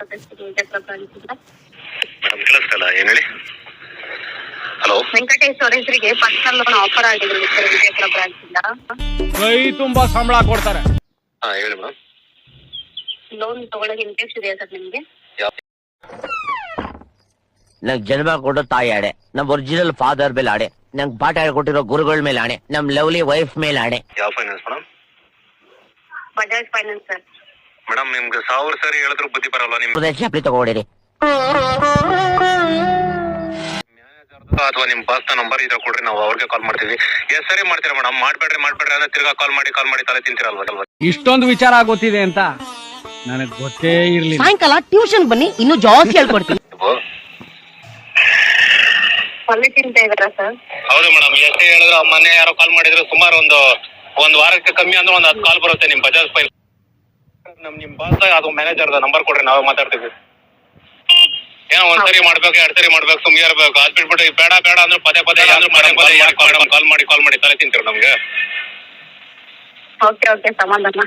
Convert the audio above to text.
Madam ಕೇಳಿಸ್ತಲ್ಲ ಏನ್ ಹೇಳಿ? Hello. Venkateshwara ಹೆಸರಿಗೆ ಪರ್ಸನಲ್ ಲೋನ್ ಆಫರ್ ಆಗಿದೆ ಸರ್ ವಿಜಯಪುರ ಬ್ರಾಂಚ್ ಇಂದ. ಕೈ ತುಂಬಾ ಸಂಬಳ ಕೊಡ್ತಾರೆ. ಹಾ ಹೇಳಿ ಮೇಡಮ್ ಲೋನ್ ತಗೊಳ್ಳೋಕೆ ಇಂಟ್ರೆಸ್ಟ್ ಇದೆಯಾ ಸರ್ ನಿಮಗೆ? ನಂಗ್ ಜನ್ಮ ಕೊಡೋ ತಾಯಿ ಆಡೆ ನಮ್ ಒರಿಜಿನಲ್ ಫಾದರ್ ಮೇಲೆ ಆಡೆ ನಂಗೆ ಪಾಠ ಹೇಳ್ಕೊಟ್ಟಿರೋ ಗುರುಗಳ ಮೇಲೆ ಆಡೆ ನಮ್ ಲವ್ಲಿ ವೈಫ್ ಮೇಲೆ ಆಣೆ ಯಾವ finance madam Bajaj finance sir madam ನಿಮ್ಗೆ ಸಾವಿರ ಸರಿ ಹೇಳಿದ್ರು ಬುದ್ಧಿ ಬರಲ್ಲ ನಿಮ್ ಚಪ್ಪಲಿ ತಗೊಂಡಿರಿ ಅಥವಾ ನಿಮ್ ಬಾಸ್ ನಂಬರ್ ಇದ್ರೆ ಕೊಡ್ರಿ ನಾವು ಅವ್ರಿಗೆ ಕಾಲ್ ಮಾಡ್ತೀವಿ. ಎಸ್ ಸರಿ ಮಾಡ್ತೀರಾ ಮೇಡಮ್? ಮಾಡ್ಬೇಡ್ರಿ ಮಾಡ್ಬೇಡ್ರಿ ಅಂದ್ರೆ ತಿರ್ಗಾ ಕಾಲ್ ಮಾಡಿ ಕಾಲ್ ಮಾಡಿ ತಲೆ ತಿಂತೀರಲ್ವಾ? ಇಷ್ಟೊಂದು ವಿಚಾರ ಆಗೋತಿದೆ ಅಂತ ನನಗ್ ಗೊತ್ತೇ ಇರ್ಲಿಲ್ಲ. ಸಾಯಂಕಾಲ ಟ್ಯೂಷನ್ ಬನ್ನಿ ಇನ್ನು ಜಾಸ್ತಿ ಹೇಳ್ಕೊಡ್ತೀನಿ. ತಿಂತಾ ಇದಾರಾ ಸರ್? ಹೌದು ಮೇಡಮ್ ಎಷ್ಟೇ ಹೇಳಿದ್ರು ಮೊನ್ನೆ ಯಾರೋ ಕಾಲ್ ಮಾಡಿದ್ರು ಸುಮಾರು ಒಂದು ಒಂದ್ ವಾರಕ್ಕೆ ಕಮ್ಮಿ ಅಂದ್ರೆ ಒಂದ್ ಹತ್ತು ಕಾಲ್ ಬರುತ್ತೆ ನಿಮ್ ಬಜಾಜ್ ಫೈಲ್. ನಮ್ ನಿಮ್ ಬಾಸ್ ಅದು ಮ್ಯಾನೇಜರ್ ನಂಬರ್ ಕೊಡ್ರಿ, ನಾವೇ ಮಾತಾಡ್ತೀವಿ. ಏನೋ ಒಂದ್ಸರಿ ಮಾಡ್ಬೇಕು, ಎರಡ್ ಸರಿ ಮಾಡ್ಬೇಕು ಸುಮ್ಮನೆ ಇರ್ಬೇಕು. ಅದ್ ಬಿಟ್ಬಿಟ್ಟು ಬೇಡ ಬೇಡ ಅಂದ್ರೆ ಪದೇ ಪದೇ ಯಾರು ಪದೇ ಕಾಲ್ ಮಾಡಿ ಕಾಲ್ ಮಾಡಿ ತಲೆ ತಿಂತೀರ ನಮ್ಗೆ. ಓಕೆ ಓಕೆ ಸಮಾಧಾನ